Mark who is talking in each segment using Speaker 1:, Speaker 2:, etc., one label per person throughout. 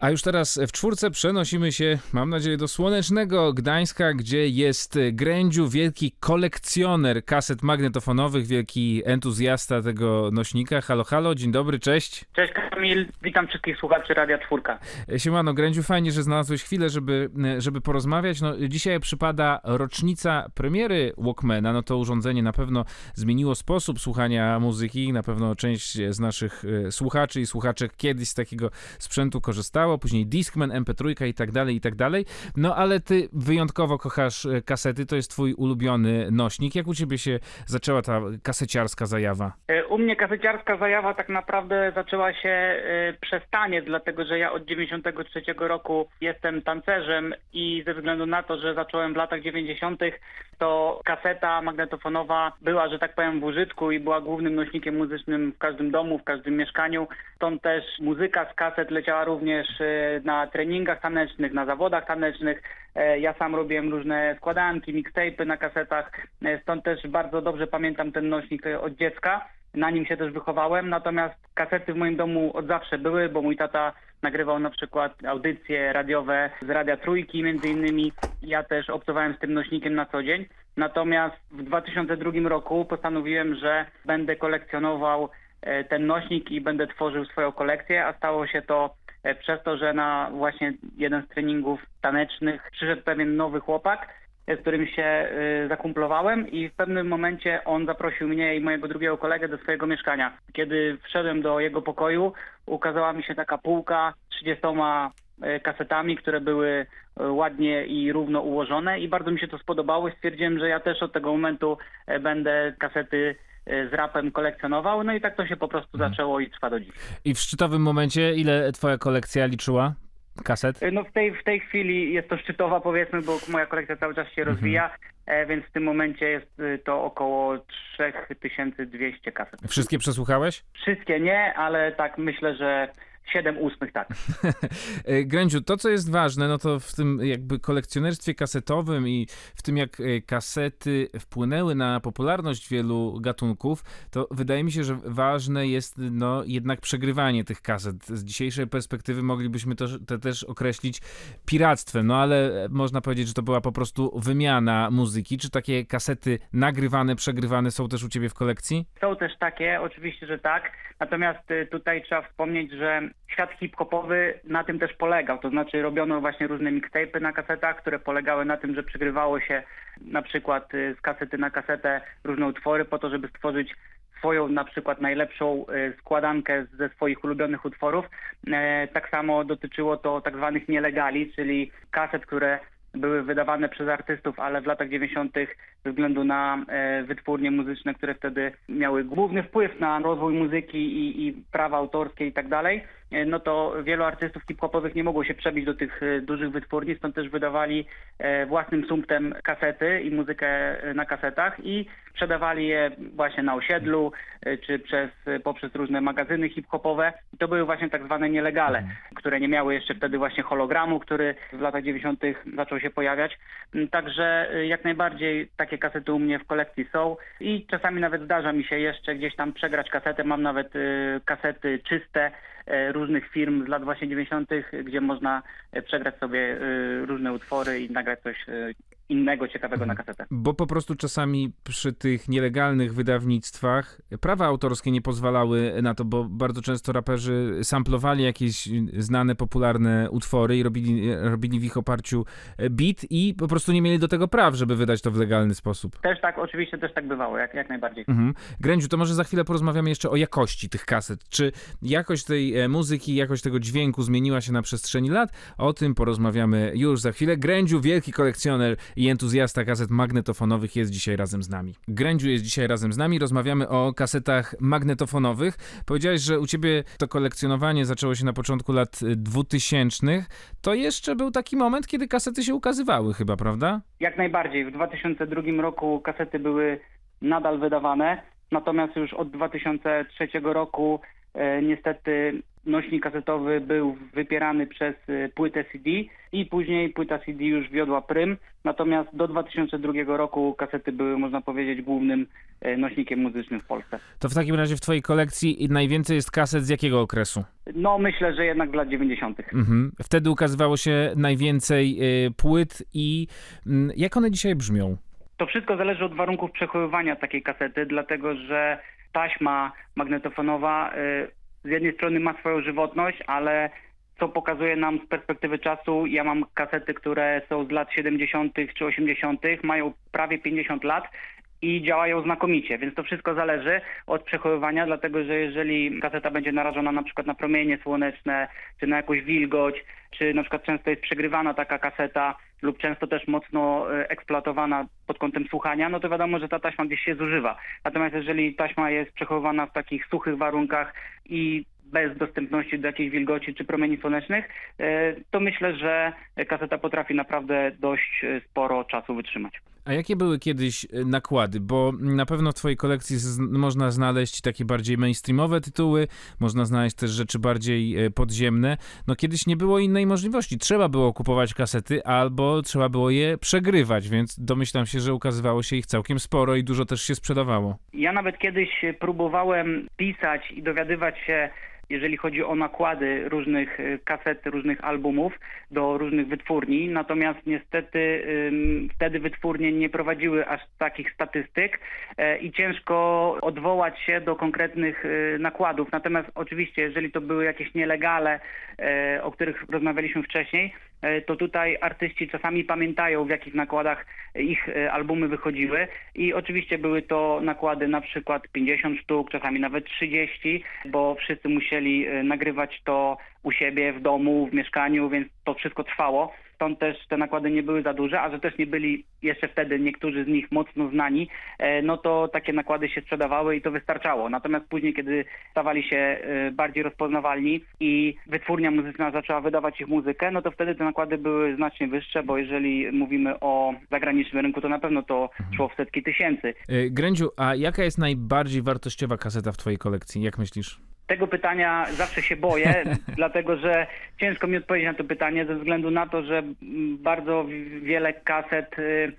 Speaker 1: A już teraz w czwórce przenosimy się, mam nadzieję, do słonecznego Gdańska, gdzie jest Grędziu, wielki kolekcjoner kaset magnetofonowych, wielki entuzjasta tego nośnika. Halo, halo, dzień dobry, cześć.
Speaker 2: Cześć Kamil, witam wszystkich słuchaczy Radia Czwórka.
Speaker 1: Siemano, Grędziu, fajnie, że znalazłeś chwilę, żeby, żeby porozmawiać. No, dzisiaj przypada rocznica premiery Walkmana. No to urządzenie na pewno zmieniło sposób słuchania muzyki. Na pewno część z naszych e, słuchaczy i słuchaczek kiedyś z takiego sprzętu korzystało. Później Discman, MP3 i tak dalej, i tak dalej. No ale ty wyjątkowo kochasz e, kasety, to jest twój ulubiony nośnik. Jak u ciebie się zaczęła ta kaseciarska zajawa?
Speaker 2: E, U mnie kaseciarska zajawa tak naprawdę zaczęła się e, przez taniec, dlatego że ja od 93 roku jestem tancerzem i ze względu na to, że zacząłem w latach 90. to kaseta magnetofonowa była, że tak powiem, w użytku i była głównym nośnikiem muzycznym w każdym domu, w każdym mieszkaniu. Stąd też muzyka z kaset leciała również na treningach tanecznych, na zawodach tanecznych. E, Ja sam robiłem różne składanki, mixtape'y na kasetach, e, stąd też bardzo dobrze pamiętam ten nośnik e, od dziecka. Na nim się też wychowałem, natomiast kasety w moim domu od zawsze były, bo mój tata nagrywał na przykład audycje radiowe z Radia Trójki między innymi. Ja też obcowałem z tym nośnikiem na co dzień. Natomiast w 2002 roku postanowiłem, że będę kolekcjonował e, ten nośnik i będę tworzył swoją kolekcję, a stało się to e, przez to, że na właśnie jeden z treningów tanecznych przyszedł pewien nowy chłopak, e, z którym się y, zakumplowałem i w pewnym momencie on zaprosił mnie i mojego drugiego kolegę do swojego mieszkania. Kiedy wszedłem do jego pokoju, ukazała mi się taka półka z 30 e, kasetami, które były e, ładnie i równo ułożone i bardzo mi się to spodobało stwierdziłem, że ja też od tego momentu e, będę kasety e, z rapem kolekcjonował, no i tak to się po prostu zaczęło i trwa do dziś.
Speaker 1: I w szczytowym momencie ile twoja kolekcja liczyła kaset?
Speaker 2: No w tej, w tej chwili jest to szczytowa powiedzmy, bo moja kolekcja cały czas się rozwija, e, więc w tym momencie jest to około 3200 kaset.
Speaker 1: Wszystkie przesłuchałeś?
Speaker 2: Wszystkie nie, ale tak myślę, że 7 ósmych tak.
Speaker 1: E, Grędziu, to co jest ważne, no to w tym jakby kolekcjonerstwie kasetowym i w tym jak e, kasety wpłynęły na popularność wielu gatunków, to wydaje mi się, że ważne jest no jednak przegrywanie tych kaset. Z dzisiejszej perspektywy moglibyśmy to, to też określić piractwem, no ale można powiedzieć, że to była po prostu wymiana muzyki. Czy takie kasety nagrywane, przegrywane są też u ciebie w kolekcji?
Speaker 2: Są też takie, oczywiście, że tak. Natomiast tutaj trzeba wspomnieć, że świat hip-hopowy na tym też polegał. To znaczy robiono właśnie różne mixtape'y na kasetach, które polegały na tym, że przegrywało się na przykład y, z kasety na kasetę różne utwory po to, żeby stworzyć swoją na przykład najlepszą y, składankę ze swoich ulubionych utworów. E, Tak samo dotyczyło to tak zwanych nielegali, czyli kaset, które były wydawane przez artystów, ale w latach 90. ze względu na e, wytwórnie muzyczne, które wtedy miały główny wpływ na rozwój muzyki i, i prawa autorskie i tak dalej, no to wielu artystów hip-hopowych nie mogło się przebić do tych e, dużych wytwórni, stąd też wydawali e, własnym sumptem kasety i muzykę e, na kasetach i sprzedawali je właśnie na osiedlu, e, czy przez, e, poprzez różne magazyny hip-hopowe. I to były właśnie tak zwane nielegale, które nie miały jeszcze wtedy właśnie hologramu, który w latach 90. zaczął się pojawiać. Mm, Także e, jak najbardziej takie kasety u mnie w kolekcji są i czasami nawet zdarza mi się jeszcze gdzieś tam przegrać kasetę. Mam nawet e, kasety czyste e, różnych firm z lat właśnie 90., gdzie można e, przegrać sobie e, różne utwory i nagrać coś e, innego, ciekawego na kasetę.
Speaker 1: Bo po prostu czasami przy tych nielegalnych wydawnictwach prawa autorskie nie pozwalały na to, bo bardzo często raperzy samplowali jakieś znane, popularne utwory i robili, robili w ich oparciu beat i po prostu nie mieli do tego praw, żeby wydać to w legalny sposób.
Speaker 2: Też tak, oczywiście też tak bywało, jak, jak najbardziej.
Speaker 1: Mhm. Grędziu, to może za chwilę porozmawiamy jeszcze o jakości tych kaset. Czy jakość tej e, muzyki, jakość tego dźwięku zmieniła się na przestrzeni lat? O tym porozmawiamy już za chwilę. Grędziu, wielki kolekcjoner i entuzjasta kaset magnetofonowych jest dzisiaj razem z nami. Grędziu jest dzisiaj razem z nami, rozmawiamy o kasetach magnetofonowych. Powiedziałeś, że u ciebie to kolekcjonowanie zaczęło się na początku lat y, 2000. To jeszcze był taki moment, kiedy kasety się ukazywały chyba, prawda?
Speaker 2: Jak najbardziej. W 2002 roku kasety były nadal wydawane, natomiast już od 2003 roku e, niestety nośnik kasetowy był wypierany przez y, płytę CD i później płyta CD już wiodła prym. Natomiast do 2002 roku kasety były, można powiedzieć, głównym y, nośnikiem muzycznym w Polsce.
Speaker 1: To w takim razie w twojej kolekcji najwięcej jest kaset z jakiego okresu?
Speaker 2: No myślę, że jednak lat 90.
Speaker 1: Mhm. Wtedy ukazywało się najwięcej y, płyt i mm, jak one dzisiaj brzmią?
Speaker 2: To wszystko zależy od warunków przechowywania takiej kasety, dlatego że taśma magnetofonowa z jednej strony ma swoją żywotność, ale co pokazuje nam z perspektywy czasu, ja mam kasety, które są z lat 70. czy 80., mają prawie 50 lat i działają znakomicie, więc to wszystko zależy od przechowywania, dlatego że jeżeli kaseta będzie narażona na przykład na promienie słoneczne, czy na jakąś wilgoć, czy na przykład często jest przegrywana taka kaseta lub często też mocno e, eksploatowana pod kątem słuchania, no to wiadomo, że ta taśma gdzieś się zużywa. Natomiast jeżeli taśma jest przechowywana w takich suchych warunkach i bez dostępności do jakiejś wilgoci czy promieni słonecznych, e, to myślę, że kaseta potrafi naprawdę dość e, sporo czasu wytrzymać.
Speaker 1: A jakie były kiedyś y, nakłady? Bo na pewno w twojej kolekcji można znaleźć takie bardziej mainstreamowe tytuły, można znaleźć też rzeczy bardziej y, podziemne. No kiedyś nie było innej możliwości. Trzeba było kupować kasety albo trzeba było je przegrywać, więc domyślam się, że ukazywało się ich całkiem sporo i dużo też się sprzedawało.
Speaker 2: Ja nawet kiedyś próbowałem pisać i dowiadywać się, jeżeli chodzi o nakłady różnych y, kaset, różnych albumów do różnych wytwórni. Natomiast niestety wtedy wytwórnie nie prowadziły aż takich statystyk e, i ciężko odwołać się do konkretnych y, nakładów. Natomiast oczywiście, jeżeli to były jakieś nielegale, e, o których rozmawialiśmy wcześniej, to tutaj artyści czasami pamiętają, w jakich nakładach ich e, albumy wychodziły i oczywiście były to nakłady na przykład 50 sztuk, czasami nawet 30, bo wszyscy musieli e, nagrywać to u siebie w domu, w mieszkaniu, więc to wszystko trwało. Stąd też te nakłady nie były za duże, a że też nie byli jeszcze wtedy niektórzy z nich mocno znani, e, no to takie nakłady się sprzedawały i to wystarczało. Natomiast później, kiedy stawali się e, bardziej rozpoznawalni i wytwórnia muzyczna zaczęła wydawać ich muzykę, no to wtedy te nakłady były znacznie wyższe, bo jeżeli mówimy o zagranicznym rynku, to na pewno to szło w setki tysięcy.
Speaker 1: Y, Grędziu, a jaka jest najbardziej wartościowa kaseta w twojej kolekcji? Jak myślisz?
Speaker 2: Tego pytania zawsze się boję, dlatego że ciężko mi odpowiedzieć na to pytanie ze względu na to, że bardzo wi- wiele kaset y,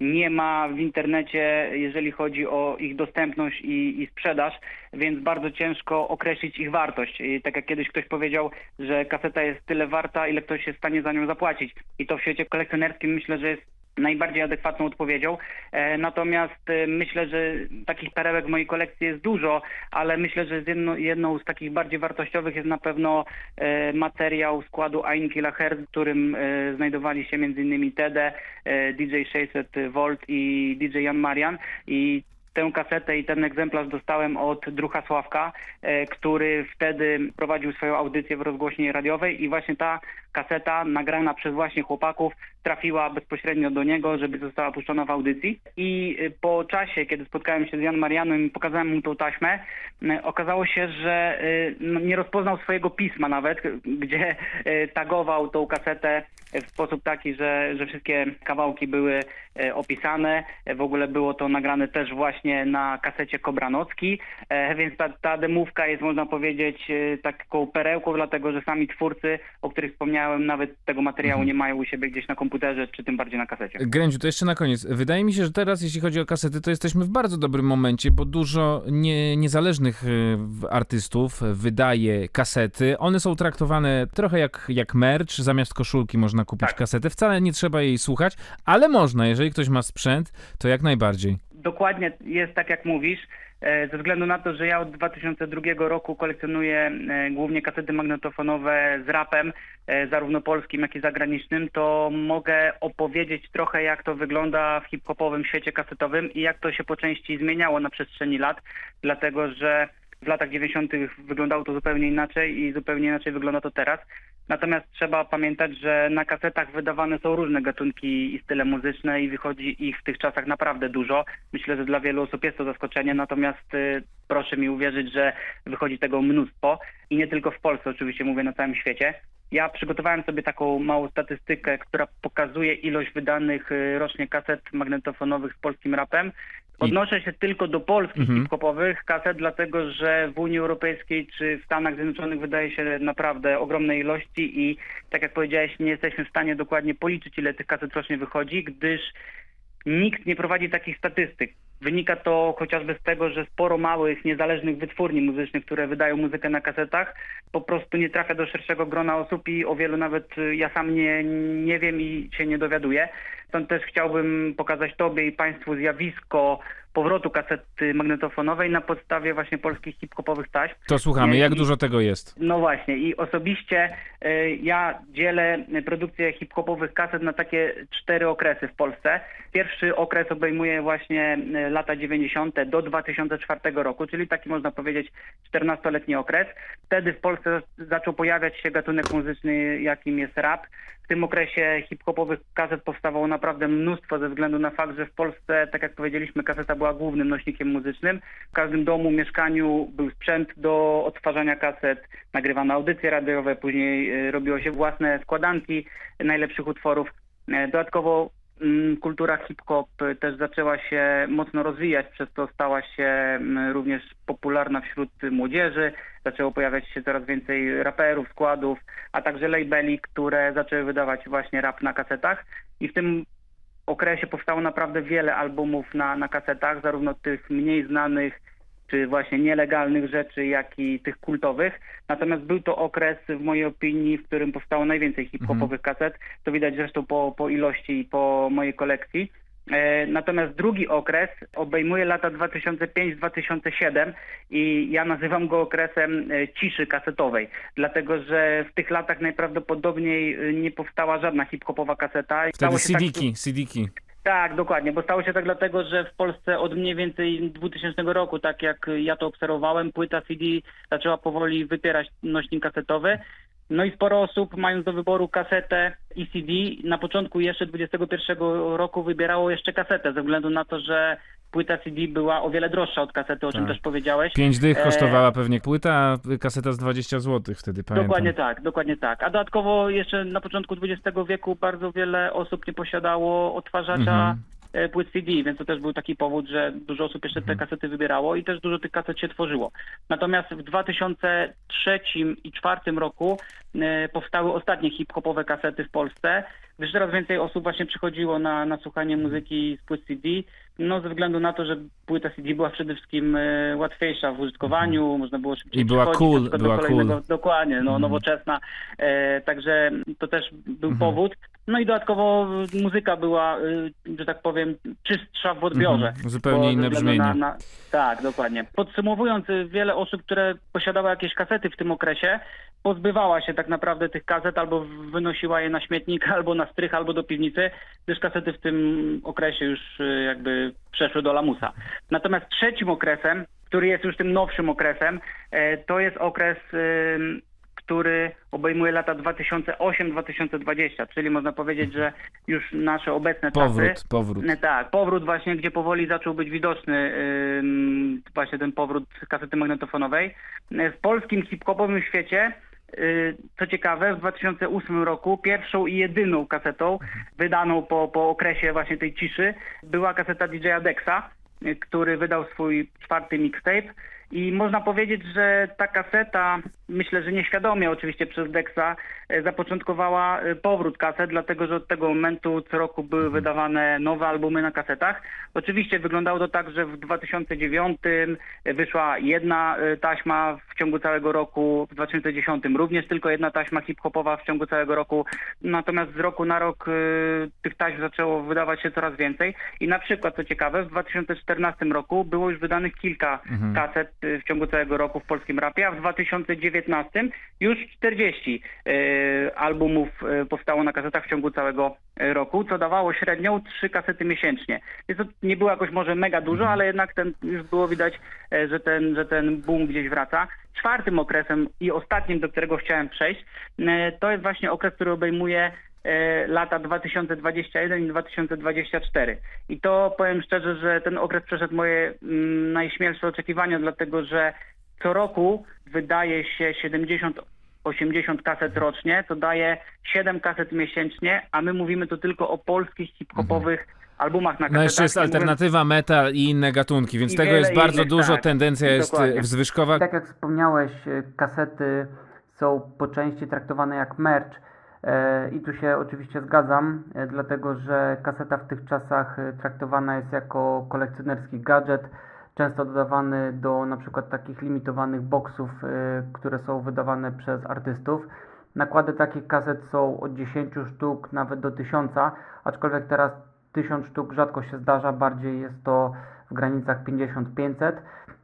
Speaker 2: nie ma w internecie, jeżeli chodzi o ich dostępność i, i sprzedaż, więc bardzo ciężko określić ich wartość. I tak jak kiedyś ktoś powiedział, że kaseta jest tyle warta, ile ktoś jest w stanie za nią zapłacić. I to w świecie kolekcjonerskim myślę, że jest najbardziej adekwatną odpowiedzią. E, natomiast e, myślę, że takich perełek w mojej kolekcji jest dużo, ale myślę, że jedno, jedną z takich bardziej wartościowych jest na pewno e, materiał składu Ein Kilohertz, w którym znajdowali się m.in. Tede, DJ 600 Volt i DJ Jan Marian i Tę kasetę i ten egzemplarz dostałem od drucha Sławka, który wtedy prowadził swoją audycję w rozgłośni radiowej i właśnie ta kaseta nagrana przez właśnie chłopaków trafiła bezpośrednio do niego, żeby została puszczona w audycji. I e, po czasie, kiedy spotkałem się z Jan Marianem i pokazałem mu tą taśmę, e, okazało się, że e, no, nie rozpoznał swojego pisma nawet, gdzie tagował tą kasetę w sposób taki, że, że wszystkie kawałki były opisane. W ogóle było to nagrane też właśnie na kasecie Kobranocki, e, więc ta, ta demówka jest, można powiedzieć, taką perełką, dlatego że sami twórcy, o których wspomniałem, nawet tego materiału nie mają u siebie gdzieś na komputerze, czy tym bardziej na kasecie.
Speaker 1: Grędziu, to jeszcze na koniec. Wydaje mi się, że teraz, jeśli chodzi o kasety, to jesteśmy w bardzo dobrym momencie, bo dużo nie, niezależnych y, artystów wydaje kasety. One są traktowane trochę jak, jak merch. Zamiast koszulki można kupić
Speaker 2: Tak.
Speaker 1: kasetę. Wcale nie trzeba jej słuchać, ale można. Jeżeli ktoś ma sprzęt, to jak najbardziej.
Speaker 2: Dokładnie jest tak, jak mówisz. E, Ze względu na to, że ja od 2002 roku kolekcjonuję e, głównie kasety magnetofonowe z rapem, e, zarówno polskim, jak i zagranicznym, to mogę opowiedzieć trochę, jak to wygląda w hip-hopowym świecie kasetowym i jak to się po części zmieniało na przestrzeni lat, dlatego że w latach 90. wyglądało to zupełnie inaczej i zupełnie inaczej wygląda to teraz. Natomiast trzeba pamiętać, że na kasetach wydawane są różne gatunki i style muzyczne i wychodzi ich w tych czasach naprawdę dużo. Myślę, że dla wielu osób jest to zaskoczenie, natomiast y, proszę mi uwierzyć, że wychodzi tego mnóstwo i nie tylko w Polsce, oczywiście mówię na całym świecie. Ja przygotowałem sobie taką małą statystykę, która pokazuje ilość wydanych y, rocznie kaset magnetofonowych z polskim rapem Odnoszę się tylko do polskich
Speaker 1: Mhm.
Speaker 2: hip-hopowych kaset, dlatego że w Unii Europejskiej czy w Stanach Zjednoczonych wydaje się naprawdę ogromne ilości i tak jak powiedziałeś, nie jesteśmy w stanie dokładnie policzyć, ile tych kaset rocznie wychodzi, gdyż nikt nie prowadzi takich statystyk. Wynika to chociażby z tego, że sporo małych, niezależnych wytwórni muzycznych, które wydają muzykę na kasetach, po prostu nie trafia do szerszego grona osób i o wielu nawet y, ja sam nie, nie wiem i się nie dowiaduję. Stąd też chciałbym pokazać Tobie i Państwu zjawisko powrotu kasety magnetofonowej na podstawie właśnie polskich hip-hopowych taśm.
Speaker 1: To słuchamy, jak
Speaker 2: i-
Speaker 1: dużo tego jest?
Speaker 2: No właśnie i osobiście y, ja dzielę produkcję hip-hopowych kaset na takie cztery okresy w Polsce. Pierwszy okres obejmuje właśnie y, lata 90. do 2004 roku, czyli taki można powiedzieć 14-letni okres. Wtedy w Polsce zaczął pojawiać się gatunek muzyczny, jakim jest rap. Tym okresie hip-hopowych kaset powstawało naprawdę mnóstwo ze względu na fakt, że w Polsce, tak jak powiedzieliśmy, kaseta była głównym nośnikiem muzycznym. W każdym domu, mieszkaniu był sprzęt do odtwarzania kaset, nagrywano audycje radiowe, później y, robiło się własne składanki najlepszych utworów. E, Dodatkowo kultura hip-hop y, też zaczęła się mocno rozwijać, przez to stała się mm, również popularna wśród młodzieży. Zaczęło pojawiać się coraz więcej raperów, składów, a także labeli, które zaczęły wydawać właśnie rap na kasetach. I w tym okresie powstało naprawdę wiele albumów na, na kasetach, zarówno tych mniej znanych, czy właśnie nielegalnych rzeczy, jak i tych kultowych. Natomiast był to okres, w mojej opinii, w którym powstało najwięcej hip-hopowych kaset. To widać zresztą po, po ilości i po mojej kolekcji. E, Natomiast drugi okres obejmuje lata 2005-2007 i ja nazywam go okresem e, ciszy kasetowej, dlatego że w tych latach najprawdopodobniej e, nie powstała żadna hip-hopowa kaseta.
Speaker 1: Wtedy
Speaker 2: się tak-
Speaker 1: CD-ki, CD-ki.
Speaker 2: Tak, dokładnie, bo stało się tak dlatego, że w Polsce od mniej więcej 2000 roku, tak jak ja to obserwowałem, płyta CD zaczęła powoli wypierać nośnik kasetowy. No i sporo osób, mając do wyboru kasetę i CD, na początku jeszcze 21 roku wybierało jeszcze kasetę, ze względu na to, że płyta CD była o wiele droższa od kasety, o czym
Speaker 1: Tak.
Speaker 2: też powiedziałeś.
Speaker 1: Pięć dych
Speaker 2: E,
Speaker 1: kosztowała pewnie płyta, a kaseta z 20 zł wtedy, pamiętam.
Speaker 2: Dokładnie tak, dokładnie tak. A dodatkowo jeszcze na początku XX wieku bardzo wiele osób nie posiadało odtwarzacza
Speaker 1: Mhm.
Speaker 2: E, płyt CD, więc to też był taki powód, że dużo osób jeszcze te kasety wybierało i też dużo tych kaset się tworzyło. Natomiast w 2003 i 2004 roku e, powstały ostatnie hip-hopowe kasety w Polsce, gdyż coraz więcej osób właśnie przychodziło na, na słuchanie muzyki z płyt CD, no ze względu na to, że płyta CD była przede wszystkim e, łatwiejsza w użytkowaniu, można było szybciej
Speaker 1: I była cool, była
Speaker 2: do kolejnego,
Speaker 1: cool.
Speaker 2: Dokładnie, no,
Speaker 1: Mhm.
Speaker 2: nowoczesna. E, także to też był
Speaker 1: Mhm.
Speaker 2: powód. No i dodatkowo muzyka była, y, że tak powiem, czystsza w odbiorze.
Speaker 1: Mhm. Zupełnie inne brzmienie.
Speaker 2: Na, na, tak, dokładnie. Podsumowując, y, wiele osób, które posiadały jakieś kasety w tym okresie, pozbywała się tak naprawdę tych kaset albo wynosiła je na śmietnik, albo na strych, albo do piwnicy, gdyż kasety w tym okresie już y, jakby przeszły do lamusa. Natomiast trzecim okresem, który jest już tym nowszym okresem, to jest okres, który obejmuje lata 2008-2020, czyli można powiedzieć, że już nasze obecne czasy
Speaker 1: Powrót, powrót.
Speaker 2: E, Tak, powrót właśnie, gdzie powoli zaczął być widoczny ym, właśnie ten powrót kasety magnetofonowej. E, W polskim hip-hopowym świecie, y, co ciekawe, w 2008 roku pierwszą i jedyną kasetą wydaną po, po okresie właśnie tej ciszy była kaseta DJ-a Dexa, który wydał swój czwarty mixtape. I można powiedzieć, że ta kaseta, myślę, że nieświadomie oczywiście przez Dexa, e, zapoczątkowała e, powrót kaset, dlatego że od tego momentu co roku były wydawane nowe albumy na kasetach. Oczywiście wyglądało to tak, że w 2009 wyszła jedna e, taśma w ciągu całego roku, w 2010 również tylko jedna taśma hip-hopowa w ciągu całego roku. Natomiast z roku na rok e, tych taśm zaczęło wydawać się coraz więcej. I na przykład, co ciekawe, w 2014 roku było już wydanych kilka
Speaker 1: Mhm.
Speaker 2: kaset w ciągu całego roku w polskim rapie, a w 2019 już 40 y, albumów y, powstało na kasetach w ciągu całego y, roku, co dawało średnią 3 kasety miesięcznie. Więc to nie było jakoś może mega dużo, ale jednak ten, już było widać, e, że ten, że ten boom gdzieś wraca. Czwartym okresem i ostatnim, do którego chciałem przejść, e, to jest właśnie okres, który obejmuje lata 2021 i 2024. I to powiem szczerze, że ten okres przeszedł moje mm, najśmielsze oczekiwania, dlatego że co roku wydaje się 70 80 kaset rocznie, to daje 7 kaset miesięcznie, a my mówimy tu tylko o polskich hip-hopowych albumach na
Speaker 1: No
Speaker 2: kasetach.
Speaker 1: jeszcze jest alternatywa, metal i inne gatunki, więc
Speaker 2: I
Speaker 1: tego jest bardzo
Speaker 2: innych,
Speaker 1: dużo,
Speaker 2: tak.
Speaker 1: tendencja jest
Speaker 2: Dokładnie.
Speaker 1: e, zwyżkowa.
Speaker 3: Tak jak wspomniałeś, e, kasety są po części traktowane jak merch e, i tu się oczywiście zgadzam, e, dlatego że kaseta w tych czasach e, traktowana jest jako kolekcjonerski gadżet, często dodawany do na przykład takich limitowanych boksów, e, które są wydawane przez artystów. Nakłady takich kaset są od 10 sztuk nawet do 1000, aczkolwiek teraz 1000 sztuk rzadko się zdarza, bardziej jest to w granicach 50-500.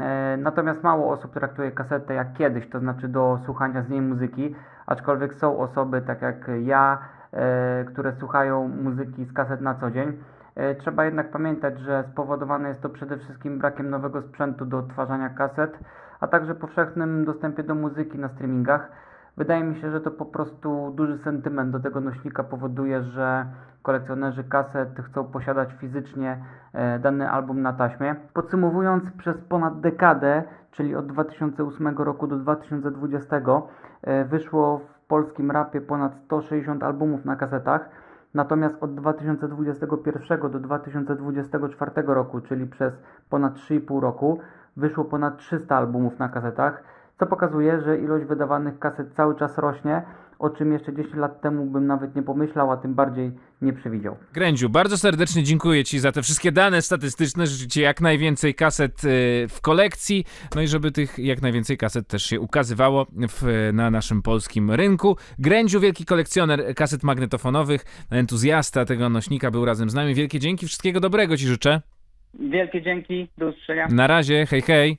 Speaker 3: E, Natomiast mało osób traktuje kasetę jak kiedyś, to znaczy do słuchania z niej muzyki, aczkolwiek są osoby, tak jak ja, e, które słuchają muzyki z kaset na co dzień. E, Trzeba jednak pamiętać, że spowodowane jest to przede wszystkim brakiem nowego sprzętu do odtwarzania kaset, a także powszechnym dostępie do muzyki na streamingach. Wydaje mi się, że to po prostu duży sentyment do tego nośnika powoduje, że kolekcjonerzy kaset chcą posiadać fizycznie e, dany album na taśmie. Podsumowując, przez ponad dekadę, czyli od 2008 roku do 2020, e, wyszło w polskim rapie ponad 160 albumów na kasetach. Natomiast od 2021 do 2024 roku, czyli przez ponad 3,5 roku, wyszło ponad 300 albumów na kasetach, co pokazuje, że ilość wydawanych kaset cały czas rośnie, o czym jeszcze 10 lat temu bym nawet nie pomyślał, a tym bardziej nie przewidział.
Speaker 1: Grędziu, bardzo serdecznie dziękuję Ci za te wszystkie dane statystyczne. Życzę Ci jak najwięcej kaset e, w kolekcji, no i żeby tych jak najwięcej kaset też się ukazywało w, na naszym polskim rynku. Grędziu, wielki kolekcjoner kaset magnetofonowych, entuzjasta tego nośnika był razem z nami. Wielkie dzięki, wszystkiego dobrego Ci życzę.
Speaker 2: Wielkie dzięki, do usłyszenia.
Speaker 1: Na razie, hej hej.